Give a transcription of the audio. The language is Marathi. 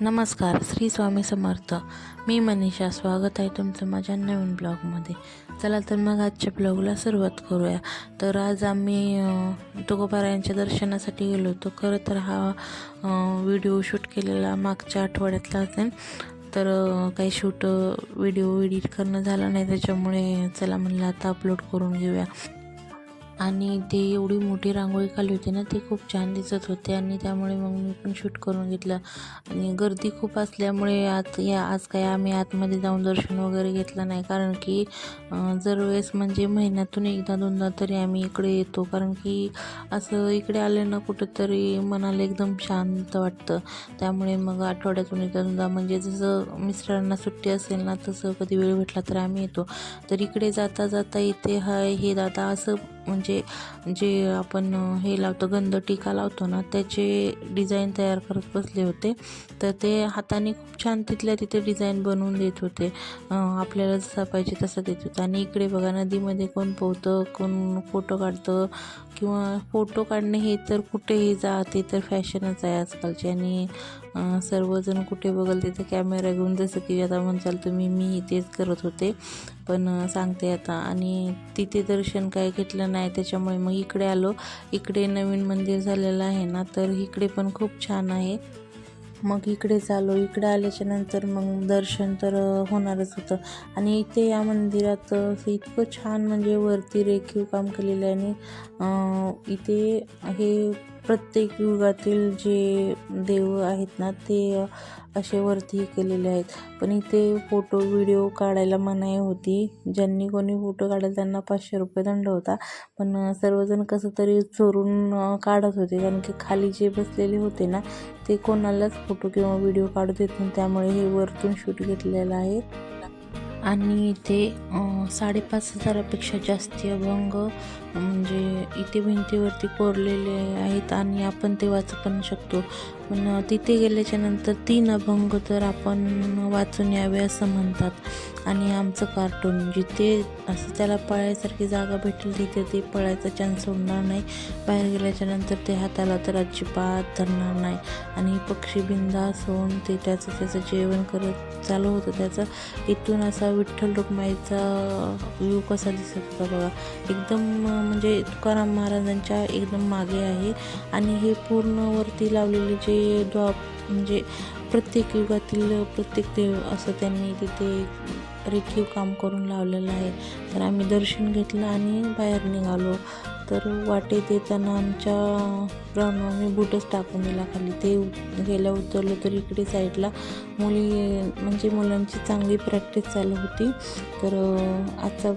नमस्कार श्री स्वामी समर्थ. मी मनीषा स्वागत आहे तुमचं माझ्या नवीन ब्लॉगमध्ये. चला तर मग आजच्या ब्लॉगला सुरुवात करूया. तर आज आम्ही तुकोबारायांच्या दर्शनासाठी गेलो होतो. खरं तर हा व्हिडिओ शूट केलेला मागच्या आठवड्यातला असेल. तर काही शूट व्हिडिओ एडिट करणं झालं नाही त्याच्यामुळे चला म्हणलं आता अपलोड करून घेऊया. आणि ते एवढी मोठी रांगोळी काढली होती ना ते खूप छान दिसत होते आणि त्यामुळे मग मी पण शूट करून घेतलं. आणि गर्दी खूप असल्यामुळे आत या आज काय आम्ही आतमध्ये जाऊन दर्शन वगैरे घेतलं नाही. कारण की जर वेळेस म्हणजे महिन्यातून एकदा दोनदा तरी आम्ही इकडे येतो. कारण की असं इकडे आलं ना कुठंतरी मनाला एकदम शांत वाटतं. त्यामुळे मग आठवड्यातून एकदा दोनदा म्हणजे जसं मिस्टरांना सुट्टी असेल ना तसं कधी वेळ भेटला तर आम्ही येतो. तर इकडे जाता जाता इथे हाय हे दादा असं म्हणजे जे आपण हे लावतो गंध टीका लावतो ना त्याचे डिझाईन तयार करत बसले होते. तर ते हाताने खूप छान तिथल्या तिथे डिझाईन बनवून देत होते. आपल्याला जसा पाहिजे तसं देत होतं. आणि इकडे बघा नदीमध्ये कोण पोहतं कोण फोटो काढतं किंवा फोटो काढणे हे तर कुठेही जाते तर फॅशनच आहे आजकालची. आणि सर्वजण कुठे बघल तिथे कॅमेरा घेऊन जसं की आता म्हणचाल तुम्ही मी तेच करत होते. पण सांगते आता. आणि तिथे दर्शन काय घेतलं नाही त्याच्यामुळे मग इकडे आलो. इकडे नवीन मंदिर झालेलं आहे ना तर इकडे पण खूप छान आहे. मग इकडे चालो. इकडे आल्याच्यानंतर मग दर्शन तर होणारच होतं. आणि इथे या मंदिरात इतकं छान म्हणजे वरती रेखीव काम केलेलं आहे आणि इथे हे प्रत्येक युगातील जे देव आहेत ना ते असे वरती केलेले आहेत. पण इथे फोटो व्हिडिओ काढायला मनाई होती. ज्यांनी कोणी फोटो काढायला त्यांना पाचशे रुपये दंड होता. पण सर्वजण कसं तरी चोरून काढत होते. कारण की खाली जे बसलेले होते ना ते कोणालाच फोटो किंवा व्हिडिओ काढू देत नाही त्यामुळे हे वरतून शूट घेतलेलं आहे. आणि इथे साडेपाच हजारापेक्षा जास्ती अभंग म्हणजे इथे भिंतीवरती कोरलेले आहेत आणि आपण ते वाचू पण शकतो. पण तिथे गेल्याच्यानंतर तीन अभंग तर आपण वाचून यावे असं म्हणतात. आणि आमचं कार्टून जिथे असं त्याला पळायसारखी जागा भेटेल तिथे ते पळायचा चान्स सोडणार नाही. बाहेर गेल्याच्यानंतर ते हाताला तर अजिबात धरणार नाही. आणि पक्षी बिंदास होऊन ते त्याचं त्याचं जेवण करत चालू होतं. त्याचं इथून असा विठ्ठल रुक्माईचा व्ह्यू कसा दिसत होता बघा. एकदम म्हणजे तुकाराम महाराजांच्या एकदम मागे आहे. आणि हे पूर्ण वरती लावलेले जे द्वा म्हणजे प्रत्येक युगातील प्रत्येक देव असं त्यांनी तिथे रेखीव काम करून लावलेलं आहे. तर आम्ही दर्शन घेतलं आणि बाहेर निघालो. तर वाटेत येताना आमच्या ग्राउंडवर मी बूटच टाकून दिला खाली. ते गेल्या उतरलो तर इकडे साईडला मुली म्हणजे मुलांची चांगली प्रॅक्टिस चालू होती. तर आजचा